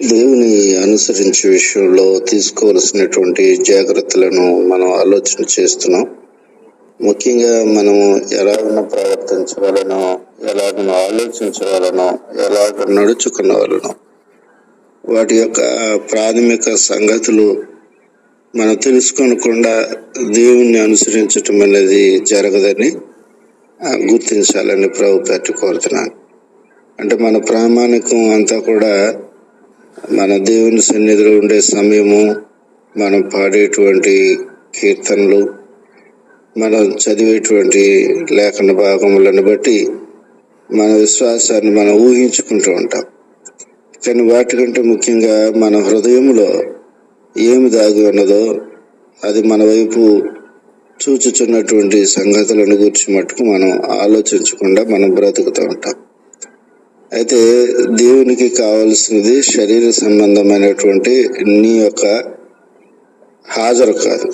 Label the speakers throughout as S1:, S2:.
S1: దేవుని అనుసరించే విషయంలో తీసుకోవాల్సినటువంటి జాగ్రత్తలను మనం ఆలోచన చేస్తున్నాం. ముఖ్యంగా మనము ఎలాగను ప్రవర్తించవలనో ఎలాగను ఆలోచించగలనో ఎలాగ నడుచుకునవలనో వాటి యొక్క ప్రాథమిక సంగతులు మనం తెలుసుకొనకుండా దేవుణ్ణి అనుసరించటం అనేది జరగదని గుర్తించాలని ప్రభు పెట్టుకోరుతున్నాను అంటే మన ప్రామాణికం అంతా కూడా మన దేవుని సన్నిధిలో ఉండే సమయము మనం పాడేటువంటి కీర్తనలు మనం చదివేటువంటి లేఖన భాగములను బట్టి మన విశ్వాసాన్ని మనం ఊహించుకుంటూ ఉంటాం. కానీ వాటికంటే ముఖ్యంగా మన హృదయంలో ఏమి దాగి ఉన్నదో అది మన వైపు చూచుచున్నటువంటి సంగతులను గురించి మట్టుకు మనం ఆలోచించకుండా మనం బ్రతుకుతూ ఉంటాం. అయితే దేవునికి కావలసినది శరీర సంబంధమైనటువంటి నీ యొక్క హాజరు కాదు.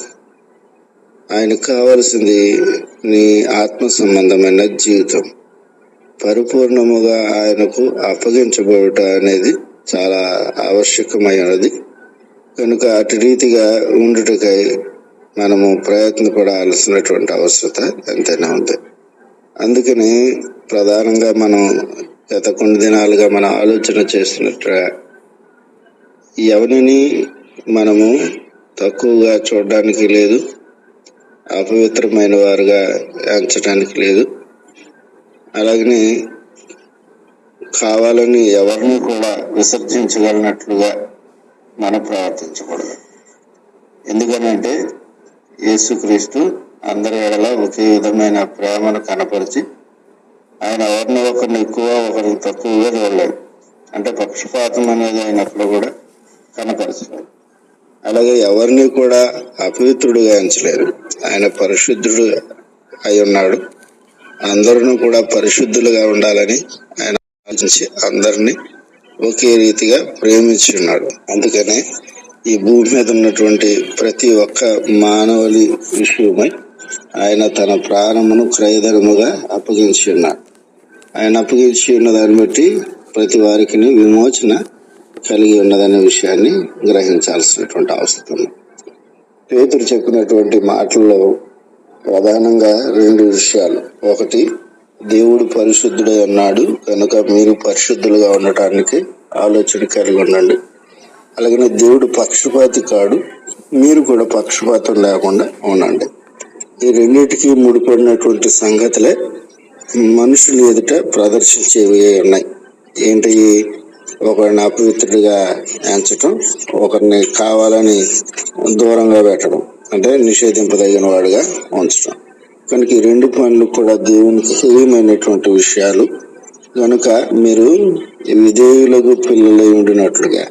S1: ఆయనకు కావలసింది నీ ఆత్మ సంబంధమైన జీవితం. పరిపూర్ణముగా ఆయనకు అప్పగించబడుట అనేది చాలా ఆవశ్యకమైనది. కనుక అటు రీతిగా ఉండుటకై మనము ప్రయత్నపడాల్సినటువంటి అవసరత ఎంతైనా ఉంది. అందుకని ప్రధానంగా మనం గత కొన్ని దినాలుగా మన ఆలోచన చేస్తున్నట్టుగా ఎవరిని మనము తక్కువగా చూడడానికి లేదు అపవిత్రమైన వారుగా ఎంచడానికి లేదు. అలాగనే కావాలని ఎవరిని కూడా విసర్జించగలిగినట్లుగా మనం ప్రవర్తించకూడదు ఎందుకనంటే యేసుక్రీస్తు అందరి ఎడల ఒకే విధమైన ప్రేమను కనపరిచి ఆయన ఎవరిని ఒకరిని ఎక్కువ ఒకరిని తక్కువగా చూడలేదు. అంటే పక్షపాతం అనేది అయినప్పుడు కూడా కనపరచలేదు అలాగే ఎవరిని కూడా అపవిత్రుడుగా ఎంచలేదు ఆయన పరిశుద్ధుడు అయి ఉన్నాడు. అందరూ కూడా పరిశుద్ధులుగా ఉండాలని ఆయన ఆలోచించి అందరినీ ఒకే రీతిగా ప్రేమించి ఉన్నాడు. అందుకనే ఈ భూమి మీద ఉన్నటువంటి ప్రతి ఒక్క మానవుని విషయమై ఆయన తన ప్రాణమును క్రయధనముగా అప్పగించి ఉన్నాడు. ఆయన అప్పగించి ఉన్న దాన్ని బట్టి ప్రతి వారికి విమోచన కలిగి ఉన్నదనే విషయాన్ని గ్రహించాల్సినటువంటి అవసరం ఉంది. పేతురు చెప్పినటువంటి మాటల్లో ప్రధానంగా రెండు విషయాలు. ఒకటి దేవుడు పరిశుద్ధుడై ఉన్నాడు. కనుక మీరు పరిశుద్ధులుగా ఉండటానికి ఆలోచన కలిగి ఉండండి. అలాగనే దేవుడు పక్షపాతి కాడు. మీరు కూడా పక్షపాతం లేకుండా ఉండండి. ఈ రెండింటికి ముడిపడినటువంటి సంగతులే మనుషులు ఎదుట ప్రదర్శించేవి ఉన్నాయి. ఏంటి? ఒకరిని అపవిత్రుడిగా ఎంచటం ఒకరిని కావాలని దూరంగా పెట్టడం అంటే నిషేధింపదగిన వాడుగా ఉంచడం కనుక ఈ రెండు పనులు కూడా దేవునికి హేయమైనటువంటి విషయాలు. కనుక మీరు విధేయులకు పిల్లలై ఉండినట్లుగా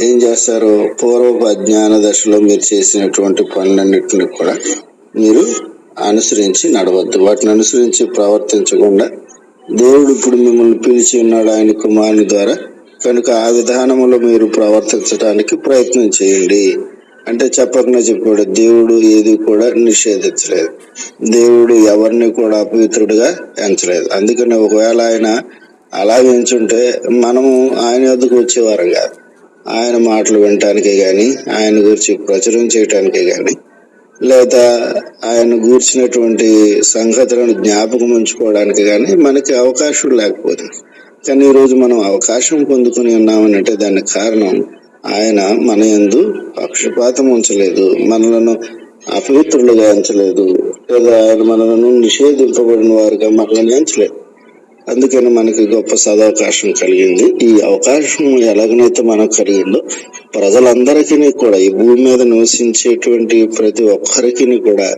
S1: ఏం చేస్తారు పూర్వపు అజ్ఞాన దశలో మీరు చేసినటువంటి పనులన్నింటినీ కూడా మీరు అనుసరించి నడవద్దు. వాటిని అనుసరించి ప్రవర్తించకుండా దేవుడు ఇప్పుడు మిమ్మల్ని పిలిచి ఉన్నాడు ఆయన కుమారుని ద్వారా. కనుక ఆ విధానంలో మీరు ప్రవర్తించడానికి ప్రయత్నం చేయండి. అంటే చెప్పకుండా చెప్పాడు దేవుడు ఏది కూడా నిషేధించలేదు. దేవుడు ఎవరిని కూడా అపవిత్రుడిగా ఎంచలేదు. అందుకని ఒకవేళ ఆయన అలా ఎంచుంటే మనము ఆయన వద్దకు వచ్చేవారం కాదు. ఆయన మాటలు వినటానికే కానీ ఆయన గురించి ప్రచురం చేయటానికే కానీ లేదా ఆయన గూర్చినటువంటి సంగతులను జ్ఞాపకం ఉంచుకోవడానికి కానీ మనకి అవకాశం లేకపోతుంది కానీ ఈరోజు మనం అవకాశం పొందుకుని ఉన్నామని అంటే దానికి కారణం ఆయన మన యందు పక్షపాతం ఉంచలేదు మనలను అపవిత్రులుగా ఎంచలేదు లేదా ఆయన మనలను నిషేధింపబడిన వారుగా మనల్ని ఎంచలేదు. అందుకని మనకి గొప్ప సదవకాశం కలిగింది. ఈ అవకాశం ఎలాగనైతే మనకు కలిగిందో ప్రజలందరికీ కూడా ఈ భూమి మీద నివసించేటువంటి ప్రతి ఒక్కరికి కూడా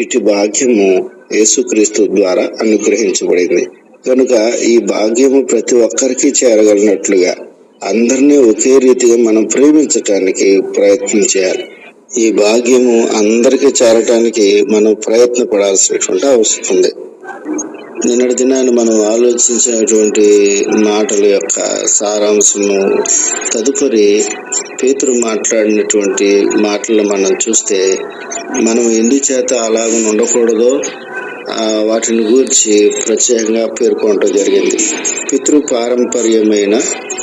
S1: ఇటు భాగ్యము యేసుక్రీస్తు ద్వారా అనుగ్రహించబడింది. కనుక ఈ భాగ్యము ప్రతి ఒక్కరికి చేరగలిగినట్లుగా అందరినీ ఒకే రీతిగా మనం ప్రేమించటానికి ప్రయత్నం చేయాలి. ఈ భాగ్యము అందరికీ చేరటానికి మనం ప్రయత్నపడాల్సినటువంటి అవసరం ఉంది. నిన్నటి దినాన్ని మనం ఆలోచించినటువంటి మాటల యొక్క సారాంశము తదుపరి పేతురు మాట్లాడినటువంటి మాటలు మనం చూస్తే మనం ఎందుచేత అలాగ ఉండకూడదో వాటిని గూర్చి ప్రత్యేకంగా పేర్కొనటం జరిగింది. పితృ పారంపర్యమైన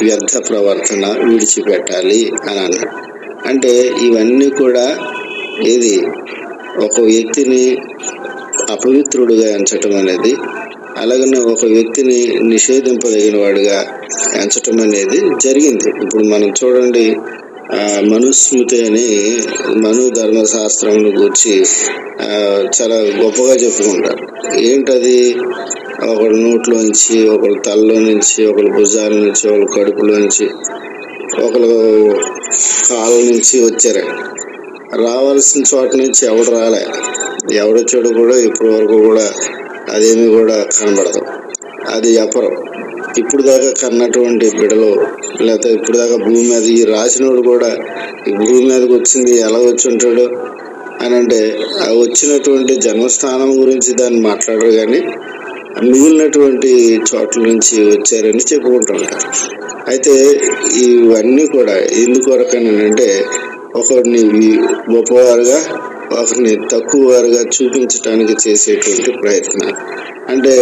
S1: వ్యర్థ ప్రవర్తన విడిచిపెట్టాలి అని అన్నాడు. అంటే ఇవన్నీ కూడా ఇది ఒక వ్యక్తిని అపవిత్రుడుగా ఎంచటం అనేది అలాగనే ఒక వ్యక్తిని నిషేధింపదగిన వాడుగా ఎంచటం అనేది జరిగింది. ఇప్పుడు మనం చూడండి మనుస్మృతి అని మను ధర్మశాస్త్రం గురించి చాలా గొప్పగా చెప్పుకుంటారు. ఏంటది? ఒకడు నోట్లోంచి ఒకడు తలలో నుంచి ఒకడు భుజాల నుంచి ఒకడు కడుపులోంచి ఒకరు కాళ్ళ నుంచి వచ్చారు రావాల్సిన చోట నుంచి ఎవడు రాలే. ఎవడొచ్చాడు కూడా ఇప్పటి వరకు కూడా అదేమీ కూడా కనబడదు. అది అపరం. ఇప్పుడు దాకా కన్నటువంటి బిడలు లేకపోతే ఇప్పుడు దాకా భూమి మీద ఈ రాసినోడు కూడా ఈ భూమి మీదకి వచ్చింది ఎలా వచ్చి ఉంటాడు అని అంటే ఆ వచ్చినటువంటి జన్మస్థానం గురించి దాన్ని మాట్లాడరు కానీ మిగిలినటువంటి చోట్ల నుంచి వచ్చారని చెప్పుకుంటుంటారు అయితే ఇవన్నీ కూడా ఎందుకొరకని అంటే ఒకరిని గొప్పవారుగా ఒకరిని తక్కువ వారుగా చూపించడానికి చేసేటువంటి ప్రయత్నం. అంటే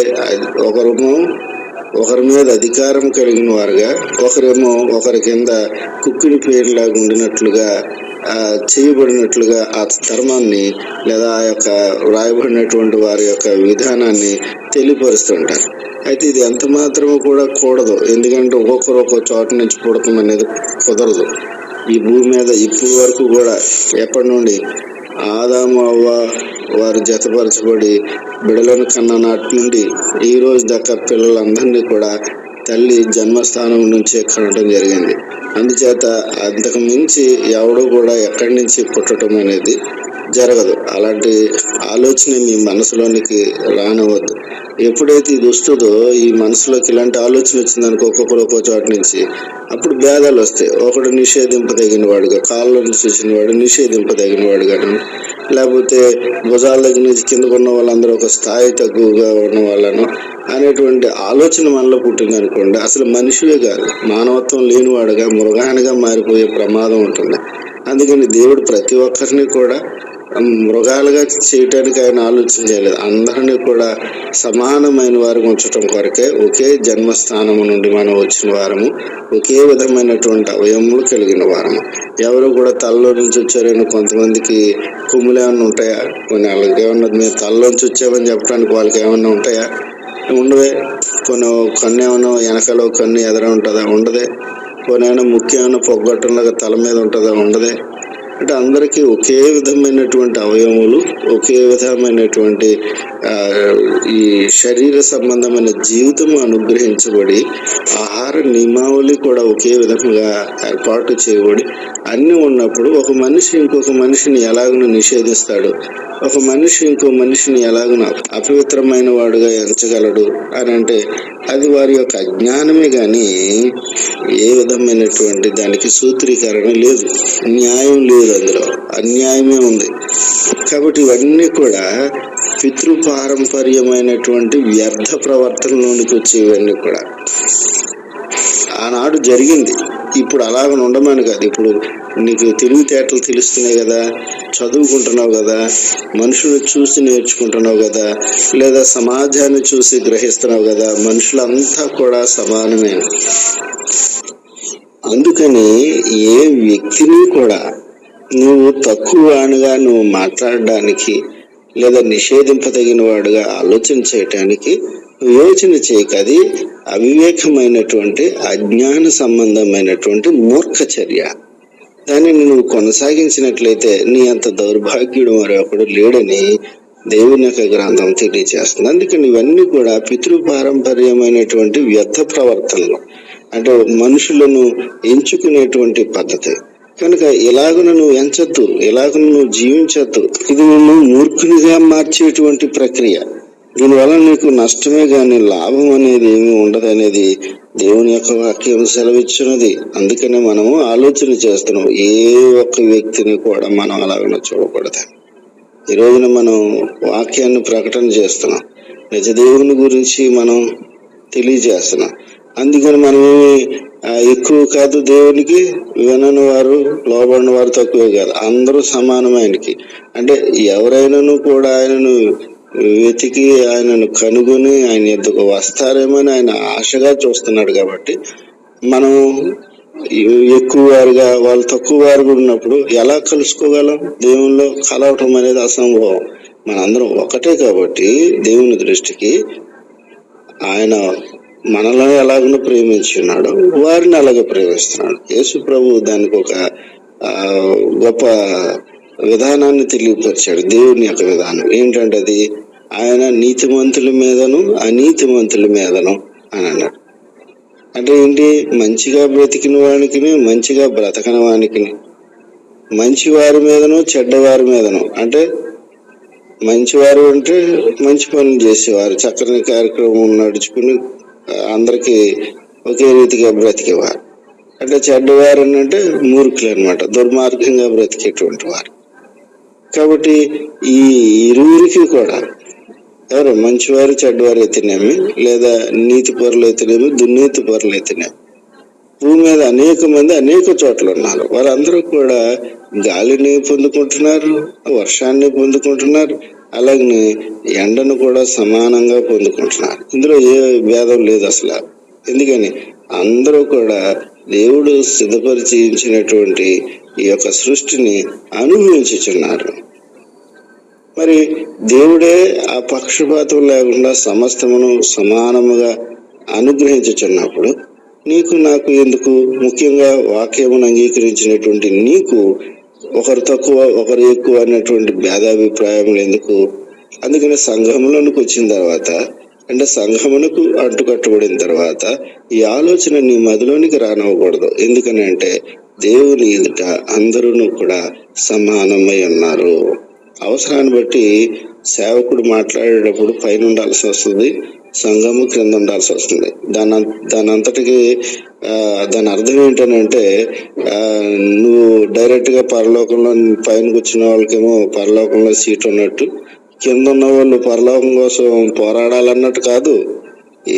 S1: ఒకరేమో ఒకరి మీద అధికారం కలిగిన వారుగా ఒకరేమో ఒకరి కింద కుక్కిడి పేరులాగా ఉండినట్లుగా చేయబడినట్లుగా ఆ ధర్మాన్ని లేదా ఆ యొక్క వ్రాయబడినటువంటి వారి యొక్క విధానాన్ని తెలియపరుస్తుంటారు. అయితే ఇది ఎంత మాత్రము కూడా కూడదు. ఎందుకంటే ఒక్కొక్కరు ఒక్కొక్క చోట నుంచి పుడతాం అనేది కుదరదు. ఈ భూమి మీద ఇప్పటి వరకు కూడా ఎప్పటి నుండి ఆదాము అవ్వ వారు జతపరచబడి బిడలను కన్న నాటి నుండి ఈ రోజు దాకా పిల్లలందరినీ కూడా తల్లి జన్మస్థానం నుంచే కనడం జరిగింది. అందుచేత అంతకు మించి ఎవడు కూడా ఎక్కడి నుంచి పుట్టడం అనేది జరగదు. అలాంటి ఆలోచన మీ మనసులోనికి రానివ్వద్దు. ఎప్పుడైతే ఇది వస్తుందో ఈ మనసులోకి ఇలాంటి ఆలోచన వచ్చిందనుకో ఒక్కొక్కరు ఒక్కో చోట నుంచి అప్పుడు భేదాలు వస్తాయి. ఒకడు నిషేధింపదగిన వాడుగా కాళ్ళ నుంచి వచ్చిన వాడు నిషేధింపదగిన కానీ లేకపోతే భుజాల దగ్గర నుంచి కింద ఉన్న వాళ్ళందరూ ఒక స్థాయి తక్కువగా ఉన్న వాళ్ళను అనేటువంటి ఆలోచన మనలో పుట్టింది అనుకోండి అసలు మనిషివే కాదు. మానవత్వం లేనివాడుగా మృగానిగా మారిపోయే ప్రమాదం ఉంటుంది. అందుకని దేవుడు ప్రతి ఒక్కరిని కూడా మృగాలుగా చేయటానికి ఆయన ఆలోచన చేయలేదు. అందరినీ కూడా సమానమైన వారికి ఉంచటం కొరకే ఒకే జన్మస్థానము నుండి మనం వచ్చిన వారము ఒకే విధమైనటువంటి అవయములు కలిగిన వారము. ఎవరు కూడా తలలో నుంచి వచ్చారని కొంతమందికి కొమ్ములు ఏమన్నా ఉంటాయా? కొన్ని వాళ్ళకి ఏమన్నా మేము తలలోంచి వచ్చామని చెప్పడానికి వాళ్ళకి ఏమన్నా ఉంటాయా? ఉండవే. కొన్ని కన్ను ఏమన్నా వెనకలో కన్ను ఎదర ఉంటుందా? ఉండదే. కొన్ని ఏమైనా ముఖ్యమైన పొగ్గొట్టంలాగా తల మీద ఉంటుందా? ఉండదే. అంటే అందరికీ ఒకే విధమైనటువంటి అవయవములు ఒకే విధమైనటువంటి ఈ శరీర సంబంధమైన జీవితం అనుగ్రహించబడి ఆహార నియమావళి కూడా ఒకే విధంగా ఏర్పాటు చేయబడి అన్నీ ఉన్నప్పుడు ఒక మనిషి ఇంకొక మనిషిని ఎలాగను నిషేధిస్తాడు? ఒక మనిషి ఇంకో మనిషిని ఎలాగను అపవిత్రమైన వాడుగా ఎంచగలడు? అని అంటే అది వారి యొక్క అజ్ఞానమే కానీ ఏ విధమైనటువంటి దానికి సూత్రీకరణ లేదు. న్యాయం లేదు. అందులో అన్యాయమే ఉంది. కాబట్టి ఇవన్నీ కూడా పితృపారంపర్యమైనటువంటి వ్యర్థ ప్రవర్తనలోనికి వచ్చేవన్నీ కూడా. ఆనాడు జరిగింది. ఇప్పుడు అలాగ ఉండమని కాదు. ఇప్పుడు నీకు తెలివితేటలు తెలుస్తున్నాయి కదా చదువుకుంటున్నావు కదా మనుషులు చూసి నేర్చుకుంటున్నావు కదా లేదా సమాజాన్ని చూసి గ్రహిస్తున్నావు కదా మనుషులంతా కూడా సమానమే. అందుకని ఏ వ్యక్తిని కూడా నువ్వు తక్కువ అనగా నువ్వు మాట్లాడడానికి లేదా నిషేధింపదగిన వాడుగా ఆలోచన చేయటానికి యోచన చేయక అది అవివేకమైనటువంటి అజ్ఞాన సంబంధమైనటువంటి మూర్ఖ చర్య దానిని నువ్వు కొనసాగించినట్లయితే నీ అంత దౌర్భాగ్యుడు మరొకడు లేడని దేవుని యొక్క గ్రంథం తెలియజేస్తుంది. అందుకని ఇవన్నీ కూడా పితృపారంపర్యమైనటువంటి వ్యర్థ ప్రవర్తనలు. అంటే మనుషులను ఎంచుకునేటువంటి పద్ధతి. కనుక ఇలాగ నువ్వు ఎంచద్దు ఇలాగ నువ్వు జీవించద్దు ఇది నిన్ను మూర్ఖునిగా మార్చేటువంటి ప్రక్రియ. దీనివల్ల నీకు నష్టమే గాని లాభం అనేది ఏమీ ఉండదు అనేది దేవుని యొక్క వాక్యం సెలవిచ్చినది అందుకనే మనము ఆలోచన చేస్తున్నాం ఏ ఒక్క వ్యక్తిని కూడా మనం అలాగనే చూడకూడదు. ఈ రోజున మనం వాక్యాన్ని ప్రకటన చేస్తున్నాం. నిజ దేవుని గురించి మనం తెలియజేస్తున్నాం. అందుకని మనమేమి ఎక్కువ కాదు దేవునికి వినని వారు లోబడిన వారు తక్కువే కాదు. అందరూ సమానం ఆయనకి. అంటే ఎవరైనాను కూడా ఆయనను వెతికి ఆయనను కనుగొని ఆయన ఎందుకు వస్తారేమని ఆయన ఆశగా చూస్తున్నాడు కాబట్టి మనం ఎక్కువ వారుగా వాళ్ళు తక్కువ వారుగా ఉన్నప్పుడు ఎలా కలుసుకోగలం? దేవునిలో కలవటం అనేది అసంభవం. మనందరం ఒకటే కాబట్టి దేవుని దృష్టికి ఆయన మనలను ఎలాగనో ప్రేమించున్నాడు వారిని అలాగే ప్రేమిస్తున్నాడు. యేసు ప్రభు దానికి ఒక గొప్ప విధానాన్ని తెలియపరిచాడు. దేవుని యొక్క విధానం. ఏంటంటే అది ఆయన నీతిమంతుల మీదను అనీతిమంతుల మీదను అని అన్నాడు. అంటే ఏంటి? మంచిగా బ్రతికిన వానికి మంచిగా బ్రతకని వానికి మంచి వారి మీదను చెడ్డవారి మీదను. అంటే మంచివారు అంటే మంచి పనులు చేసేవారు. చక్కని కార్యక్రమం నడుచుకుని అందరికీ ఒకే రీతిగా బ్రతికేవారు. అంటే చెడ్డవారు అని అంటే మూర్ఖులు అనమాట దుర్మార్గంగా బ్రతికేటువంటి వారు. కాబట్టి ఈ ఇరువురికి కూడా ఎవరు మంచివారు చెడ్డవారు అయితేనేమి లేదా నీతి పరులు అయితేనేమి దుర్నీతి పరులు అయితేనేమి. భూమి మీద అనేక మంది అనేక చోట్ల ఉన్నారు. వారందరూ కూడా గాలిని పొందుకుంటున్నారు వర్షాన్ని పొందుకుంటున్నారు అలాగే ఎండను కూడా సమానంగా పొందుకుంటున్నారు. ఇందులో ఏ భేదం లేదు అసలు. ఎందుకని? అందరూ కూడా దేవుడు సిద్ధపరిచి ఇచ్చినటువంటి ఈ యొక్క సృష్టిని అనుభవించుచున్నారు. మరి దేవుడే ఆ పక్షపాతం లేకుండా సమస్తమును సమానముగా అనుగ్రహించుచున్నప్పుడు నీకు నాకు ఎందుకు? ముఖ్యంగా వాక్యమును అంగీకరించినటువంటి నీకు ఒకరు తక్కువ ఒకరు ఎక్కువ అనేటువంటి భేదాభిప్రాయములు ఎందుకు? అందుకని సంఘములోనికి వచ్చిన తర్వాత అంటే సంఘమునకు అంటుకట్టబడిన తర్వాత ఈ ఆలోచన నీ మదిలోనికి రానివ్వకూడదు. ఎందుకని అంటే దేవుని ఎదుట అందరూ కూడా సమానమై ఉన్నారు. అవసరాన్ని బట్టి సేవకుడు మాట్లాడేటప్పుడు పైన ఉండాల్సి వస్తుంది. సంఘము క్రింద ఉండాల్సి వస్తుంది. దాని దాని అంతటికి దాని అర్థం ఏంటనంటే నువ్వు డైరెక్ట్గా పరలోకంలో పైన కూర్చున్న వాళ్ళకేమో పరలోకంలో సీట్ ఉన్నట్టు కింద ఉన్న వాళ్ళు పరలోకం కోసం పోరాడాలన్నట్టు కాదు.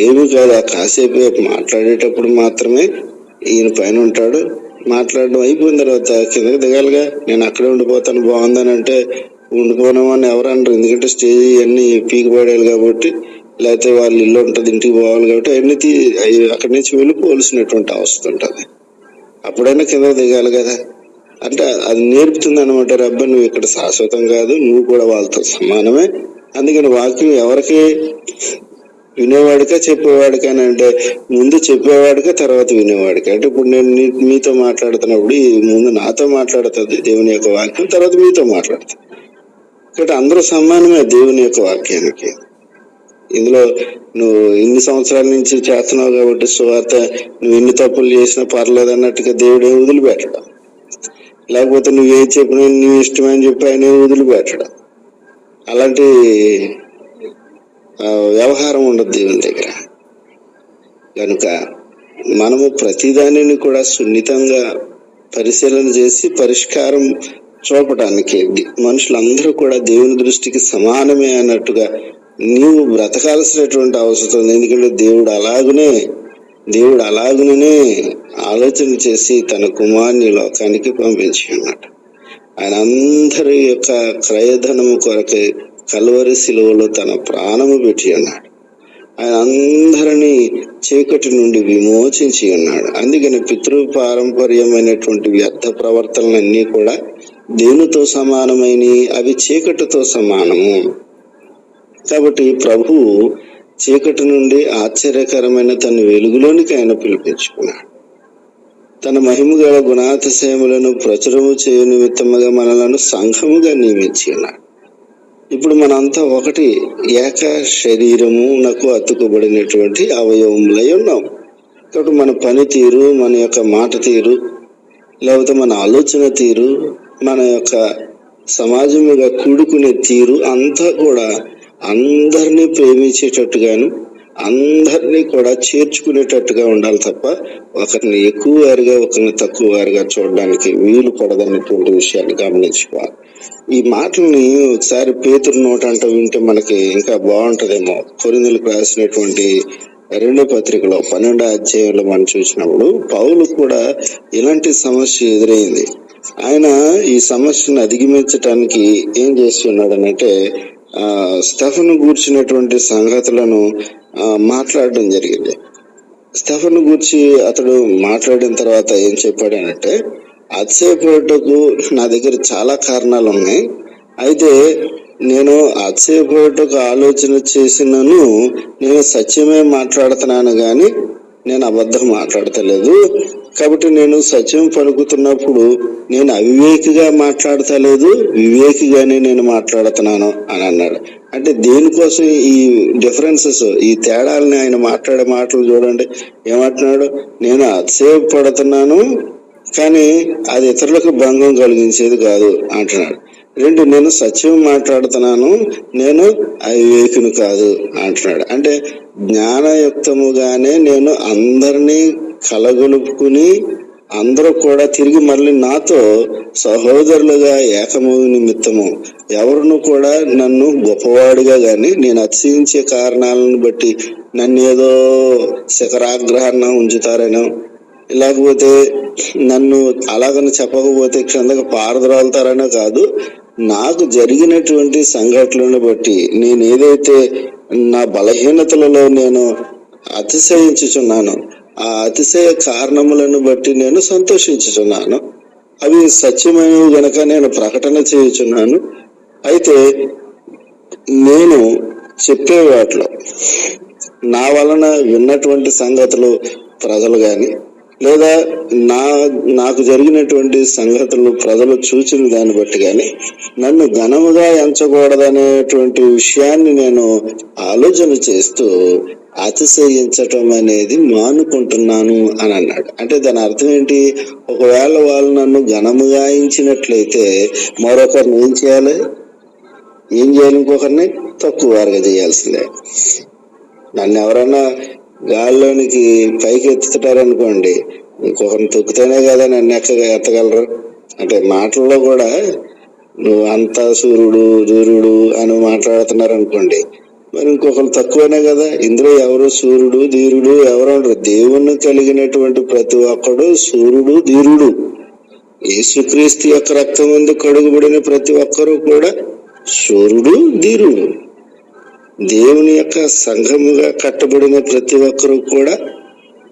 S1: ఏమీ కాదు. ఆ కాసేపు మాట్లాడేటప్పుడు మాత్రమే ఈయన పైన ఉంటాడు. మాట్లాడడం అయిపోయిన తర్వాత కిందకి దిగాలిగా నేను అక్కడే ఉండిపోతాను బాగుందని అంటే ఉండిపోనామని ఎవరు ఎందుకంటే స్టేజ్ అన్ని పీకి పడేయాలి కాబట్టి లేకపోతే వాళ్ళ ఇల్లు ఉంటుంది ఇంటికి పోవాలి కాబట్టి అవన్నీ తీ అక్కడి నుంచి వెళ్ళిపోవలసినటువంటి అవసరం ఉంటుంది. అప్పుడైనా కింద దిగాలి కదా. అంటే అది నేర్పుతుంది అనమాట రబ్బ నువ్వు ఇక్కడ శాశ్వతం కాదు నువ్వు కూడా వాళ్ళతో సమానమే. అందుకని వాక్యం ఎవరికి వినేవాడికా చెప్పేవాడికా అని అంటే ముందు చెప్పేవాడికా తర్వాత వినేవాడికా. అంటే ఇప్పుడు నేను మీతో మాట్లాడుతున్నప్పుడు ముందు నాతో మాట్లాడుతుంది దేవుని యొక్క వాక్యం తర్వాత మీతో మాట్లాడుతుంది. కాబట్టి అందరూ సమానమే దేవుని యొక్క వాక్యానికి. ఇందులో నువ్వు ఇన్ని సంవత్సరాల నుంచి చేస్తున్నావు కాబట్టి సువార్త నువ్వు ఎన్ని తప్పులు చేసినా పర్లేదు అన్నట్టుగా దేవుడు ఏం వదిలిపెట్టడం. లేకపోతే నువ్వు ఏం చెప్పినా నీ ఇష్టమని చెప్పి ఆయన వదిలిపెట్టడం. అలాంటి వ్యవహారం ఉండదు దేవుని దగ్గర. కనుక మనము ప్రతిదానిని కూడా సున్నితంగా పరిశీలన చేసి పరిష్కారం చూపడానికి మనుషులందరూ కూడా దేవుని దృష్టికి సమానమే అన్నట్టుగా నీవు బ్రతకాల్సినటువంటి అవసరం ఉంది. ఎందుకంటే దేవుడు అలాగనే దేవుడు అలాగనే ఆలోచన చేసి తన కుమారుని లోకానికి పంపించి ఉన్నాడు ఆయన అందరి యొక్క క్రయధనము కొరకై కలువరి శిలువలో తన ప్రాణము పెట్టి ఉన్నాడు. ఆయన అందరినీ చీకటి నుండి విమోచించి ఉన్నాడు. అందుకని పితృ పారంపర్యమైనటువంటి వ్యర్థ ప్రవర్తనలన్నీ కూడా దేనితో సమానమైన అవి చీకటితో సమానము. కాబట్టి ప్రభు చీకటి నుండి ఆశ్చర్యకరమైన తన వెలుగులోనికి ఆయన పిలిపించుకున్నాడు తన మహిమ గల గుణాతిశయములను ప్రచురము చేయ నిమిత్తముగా మనలను సంఘముగా నియమించి ఉన్నాడు. ఇప్పుడు మనంతా ఒకటి ఏక శరీరము నాకు అతుకుబడినటువంటి అవయవములై ఉన్నాం. కాబట్టి మన పని తీరు మన యొక్క మాట తీరు లేకపోతే మన ఆలోచన తీరు మన యొక్క సమాజముగా కూడుకునే తీరు అంతా కూడా అందరినీ ప్రేమించేటట్టుగాను అందరినీ కూడా చేర్చుకునేటట్టుగా ఉండాలి తప్ప ఒకరిని ఎక్కువ వారిగా ఒకరిని తక్కువ వారిగా చూడడానికి వీలు పడదన్నటువంటి విషయాన్ని గమనించుకోవాలి. ఈ మాటల్ని ఒకసారి పేతురు నోట అంటూ వింటే మనకి ఇంకా బాగుంటదేమో. కొరిందులకు రాసినటువంటి రెండో పత్రికలో పన్నెండో అధ్యాయంలో మనం చూసినప్పుడు పౌలు కూడా ఇలాంటి సమస్య ఎదురైంది. ఆయన ఈ సమస్యను అధిగమించటానికి ఏం చేస్తున్నాడు స్టఫన్ గూర్చినటువంటి సంగతులను మాట్లాడడం జరిగింది. స్టెఫన్ గూర్చి అతడు మాట్లాడిన తర్వాత ఏం చెప్పాడనంటే అతిశయపడటకు నా దగ్గర చాలా కారణాలు ఉన్నాయి. అయితే నేను అతిశయపడటకు ఆలోచన చేసినను నేను సత్యమే మాట్లాడుతున్నాను కానీ నేను అబద్ధం మాట్లాడతలేదు. కాబట్టి నేను సత్యం పలుకుతున్నప్పుడు నేను అవివేకిగా మాట్లాడతలేదు. వివేకిగానే నేను మాట్లాడుతున్నాను అని అన్నాడు. అంటే దేనికోసం ఈ డిఫరెన్సెస్ ఈ తేడాలని ఆయన మాట్లాడే మాటలు చూడండి. ఏమంటున్నాడు? నేను అతిశయపడుతున్నాను కానీ అది ఇతరులకు భంగం కలిగించేది కాదు అంటున్నాడు. రెండు నేను సత్యం మాట్లాడుతున్నాను నేను అవివేకుని కాదు అంటున్నాడు. అంటే జ్ఞానయుక్తముగానే నేను అందరినీ కలగొలుపుకుని అందరూ కూడా తిరిగి మళ్ళీ నాతో సహోదరులుగా ఏకము నిమిత్తము. ఎవరును కూడా నన్ను గొప్పవాడిగా గాని నేను అతిశయించే కారణాలను బట్టి నన్ను ఏదో శిఖరాగ్రహాన్ని ఉంచుతారనో లేకపోతే నన్ను అలాగని చెప్పకపోతే కిందకు పారదరాలుతారనో కాదు. నాకు జరిగినటువంటి సంఘటనలను బట్టి నేను ఏదైతే నా బలహీనతలలో నేను అతిశయించుచున్నాను ఆ అతిశయ కారణములను బట్టి నేను సంతోషించుచున్నాను. అవి సత్యమైనవి గనక నేను ప్రకటన చేయుచున్నాను. అయితే నేను చెప్పే వాటిలో నా వలన విన్నటువంటి సంగతులు ప్రజలు కానీ లేదా నా నాకు జరిగినటువంటి సంగతులు ప్రజలు చూచిన దాన్ని బట్టి గాని నన్ను ఘనముగా ఎంచకూడదనేటువంటి విషయాన్ని నేను ఆలోచన చేస్తూ అతిశయించటం అనేది మానుకుంటున్నాను అని అన్నాడు. అంటే దాని అర్థం ఏంటి? ఒకవేళ వాళ్ళు నన్ను ఘనముగా ఎంచినట్లయితే మరొకరిని ఏం చేయాలి? ఏం చేయాలి ఇంకొకరిని? తక్కువ వారుగా చేయాల్సిందే. నన్ను ఎవరన్నా గాల్లోనికి పైకి ఎత్తుతారనుకోండి ఇంకొకరిని తొక్కితేనే కదా నన్ను ఎక్క ఎత్తగలరు? అంటే మాటల్లో కూడా నువ్వు అంతా సూర్యుడు దూరుడు అని మాట్లాడుతున్నారు అనుకోండి మరి ఇంకొకరు తక్కువనే కదా? ఇందులో ఎవరు సూర్యుడు ధీరుడు ఎవరు ఉండరు దేవుణ్ణి కలిగినటువంటి ప్రతి ఒక్కడు సూర్యుడు ధీరుడు. యేసుక్రీస్తు యొక్క రక్తం ముందు కడుగుబడిన ప్రతి ఒక్కరూ కూడా సూర్యుడు ధీరుడు. దేవుని యొక్క సంఘముగా కట్టబడిన ప్రతి ఒక్కరూ కూడా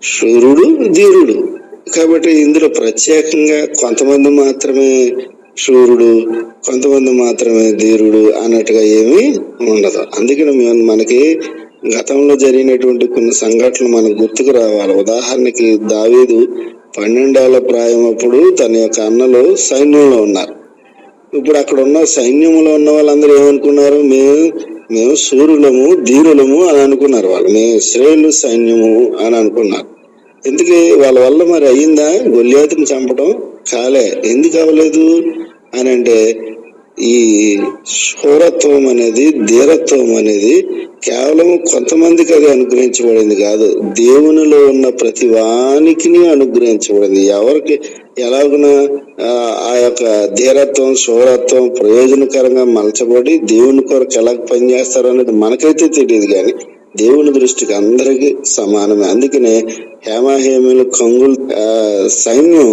S1: శూరుడు ధీరుడు. కాబట్టి ఇందులో ప్రత్యేకంగా కొంతమంది మాత్రమే శూరుడు కొంతమంది మాత్రమే ధీరుడు అన్నట్టుగా ఏమీ ఉండదు. అందుకని మేము మనకి గతంలో జరిగినటువంటి కొన్ని సంఘటనలు మనకు గుర్తుకు రావాలి. ఉదాహరణకి దావీదు పన్నెండేళ్ళ ప్రాయం అప్పుడు తన యొక్క అన్నలు సైన్యంలో ఉన్నారు. ఇప్పుడు అక్కడ ఉన్న సైన్యంలో ఉన్న వాళ్ళందరూ ఏమనుకున్నారు? మేము మేము సూర్యులము ధీరులము అని అనుకున్నారు వాళ్ళు. మేము శ్రేయులు సైన్యము అని అనుకున్నారు. ఎందుకే? వాళ్ళ వల్ల మరి అయ్యిందా? గొల్లియాతిని చంపడం కాలే. ఎందుకు అవ్వలేదు? అని అంటే ఈ శూరత్వం అనేది ధీరత్వం అనేది కేవలం కొంతమందికి అది అనుగ్రహించబడింది కాదు. దేవునిలో ఉన్న ప్రతి వానికి అనుగ్రహించబడింది. ఎవరికి ఎలాగున ఆ, ఆ యొక్క ధీరత్వం శూరత్వం ప్రయోజనకరంగా మలచబడి దేవుని కొరకు ఎలా పనిచేస్తారు అనేది మనకైతే తెలియదు కానీ దేవుని దృష్టికి అందరికీ సమానమే. అందుకనే హేమాహేములు కంగులు సైన్యం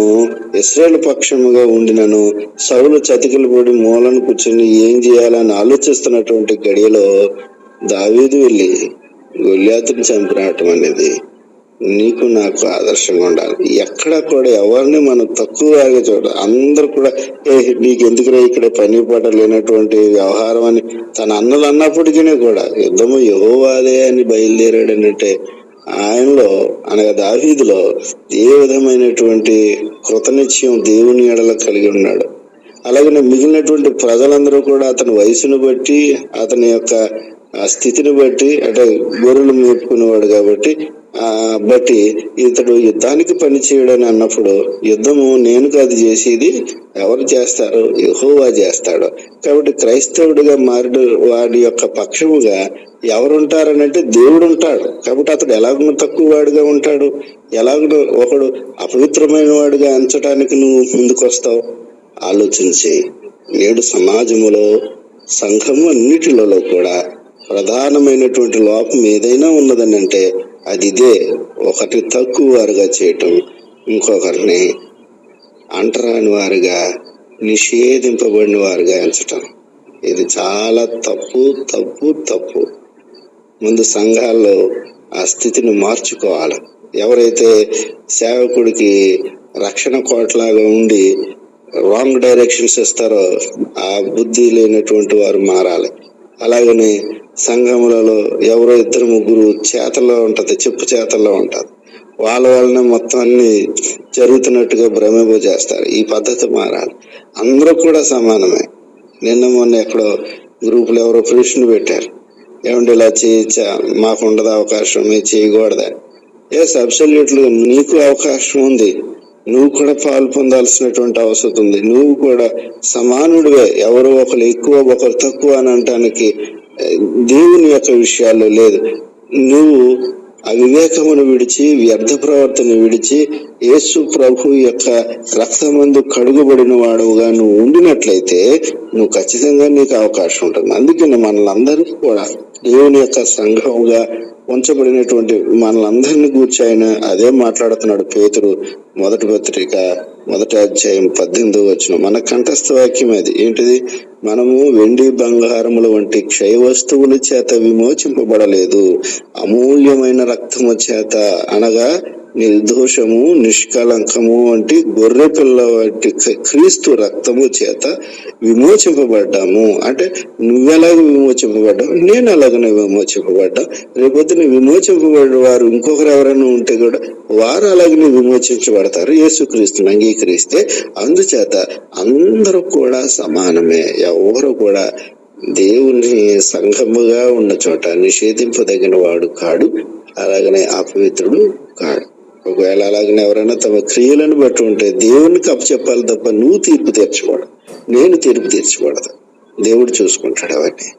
S1: ఇస్రాయేల్ పక్షముగా ఉండినను సౌలు చతికిలు పడి మూలను కూర్చొని ఏం చేయాలని ఆలోచిస్తున్నటువంటి గడియలో దావీదు వెళ్ళి గొల్లాతుని చంపినటం అనేది నీకు నాకు ఆదర్శంగా ఉండాలి. ఎక్కడ కూడా ఎవరిని మనం తక్కువగా చూడాలి అందరూ కూడా ఏ నీకు ఎందుకురా ఇక్కడ పని పాట లేనటువంటి వ్యవహారం అని తన అన్నలు అన్నప్పటికీ కూడా యుద్ధము యహోవాదే అని బయలుదేరాడు అంటే ఆయనలో అనగా దావీదిలో ఏ విధమైనటువంటి కృతనిశ్చయం దేవుని ఎడల కలిగి ఉన్నాడు. అలాగే మిగిలినటువంటి ప్రజలందరూ కూడా అతని వయసును బట్టి అతని యొక్క స్థితిని బట్టి అంటే గొర్రెలు మేపుకునేవాడు కాబట్టి ఆ బట్టి ఇతడు యుద్ధానికి పని చేయడని అన్నప్పుడు యుద్ధము నేను కాదు చేసేది ఎవరు చేస్తారు? యహోవా చేస్తాడు. కాబట్టి క్రైస్తవుడిగా మారిన వాడి యొక్క పక్షముగా ఎవరుంటారనంటే దేవుడు ఉంటాడు కాబట్టి అతడు ఎలాగున తక్కువ వాడుగా ఉంటాడు? ఎలాగున ఒకడు అపవిత్రమైన వాడుగా అంచడానికి నువ్వు ముందుకొస్తావు? ఆలోచించి నేడు సమాజములో సంఘము అన్నిటిలో కూడా ప్రధానమైనటువంటి లోపం ఏదైనా ఉన్నదని అంటే అది ఇదే. ఒకటి తక్కువ వారుగా చేయటం ఇంకొకరిని అంటరాని వారుగా నిషేధింపబడిన వారుగా ఎంచటం. ఇది చాలా తప్పు తప్పు తప్పు. ముందు సంఘాల్లో ఆ స్థితిని మార్చుకోవాలి. ఎవరైతే సేవకుడికి రక్షణ కోటలాగా ఉండి రాంగ్ డైరెక్షన్స్ ఇస్తారో. ఆ బుద్ధి లేనటువంటి వారు మారాలి. అలాగనే సంఘములలో ఎవరో ఇద్దరు ముగ్గురు చేతల్లో ఉంటుంది చెప్పు చేతల్లో ఉంటుంది. వాళ్ళ వలన మొత్తం అన్ని జరుగుతున్నట్టుగా భ్రమింప చేస్తారు. ఈ పద్ధతి మారాలి. అందరూ కూడా సమానమే. నిన్న మొన్న ఎక్కడో గ్రూపులు ఎవరో ప్రశ్న పెట్టారు. ఏమంటే ఇలా చేయొచ్చా? మాకు ఉండదు అవకాశం మీరు చేయకూడదా? ఎస్ అబ్సల్యూట్లీ నీకు అవకాశం ఉంది. నువ్వు కూడా పాలు పొందాల్సినటువంటి అవసరం ఉంది. నువ్వు కూడా సమానుడివే. ఎవరు ఒకరు ఎక్కువ ఒకరు తక్కువ అని అనటానికి దేవుని యొక్క విషయాల్లో లేదు. నువ్వు అవివేకమును విడిచి వ్యర్థ ప్రవర్తన విడిచి యేసు ప్రభు యొక్క రక్తమందు కడుగుబడిన వాడుగా నువ్వు ఉండినట్లయితే నువ్వు ఖచ్చితంగా నీకు అవకాశం ఉంటుంది. అందుకని మనలందరికీ కూడా దేవుని యొక్క సంఘముగా ఉంచబడినటువంటి మనలందరినీ గూర్చి ఆయన అదే మాట్లాడుతున్నాడు పేతురు మొదటి పత్రిక మొదటి అధ్యాయం పద్దెనిమిది వచ్చిన మన కంఠస్థ వాక్యం అది. ఏంటిది? మనము వెండి బంగారముల వంటి క్షయ వస్తువుల చేత విమోచింపబడలేదు. అమూల్యమైన రక్తము చేత అనగా నిర్దోషము నిష్కలంకము వంటి గొర్రె పిల్ల వంటి క్రీస్తు రక్తము చేత విమోచింపబడ్డాము. అంటే నువ్వెలాగ విమోచింపబడ్డావు? నేను అలాగనే విమోచింపబడ్డా రేపొద్దున విమోచింపబడిన వారు ఇంకొకరు ఎవరైనా ఉంటే కూడా వారు అలాగనే విమోచించబడతారు. యేసుక్రీస్తుని అంగీకరిస్తే అందుచేత అందరూ కూడా సమానమే. ఎవరు కూడా దేవుని సంఘముగా ఉన్న చోట నిషేధింపదగిన వాడు కాడు. అలాగనే అపవిత్రుడు కాడు. ఒకవేళ అలాగనే ఎవరైనా తమ క్రియలను బట్టి ఉంటే దేవునికి అప్పచెప్పాలి తప్ప నువ్వు తీర్పు తీర్చకూడదు. నేను తీర్పు తీర్చకూడదు. దేవుడు చూసుకుంటాడు అవన్నీ.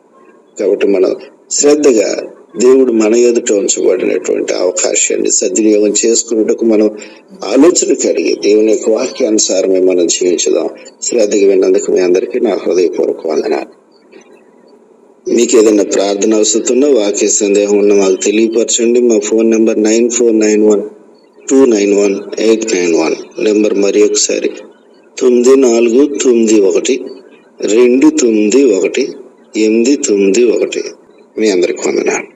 S1: కాబట్టి మనం శ్రద్ధగా దేవుడు మన ఎదుట ఉంచబడినటువంటి అవకాశాన్ని సద్వినియోగం చేసుకున్నట్టుకు మనం ఆలోచన కలిగి దేవుని యొక్క వాక్యానుసారమే మనం జీవించుదాం. శ్రద్ధగా విన్నందుకు మీ అందరికీ నా హృదయపూర్వక వందనాలు. మీకు ఏదైనా ప్రార్థన అవసరం వాక్య సందేహం ఉన్న మాకు తెలియపరచండి. మా phone number nine four nine one two nine one eight nine one number మరి ఒకసారి. తొమ్మిది నాలుగు తొమ్మిది ఒకటి రెండు తొమ్మిది ఒకటి ఎనిమిది తొమ్మిది ఒకటి. మీ అందరికి వందనాలు.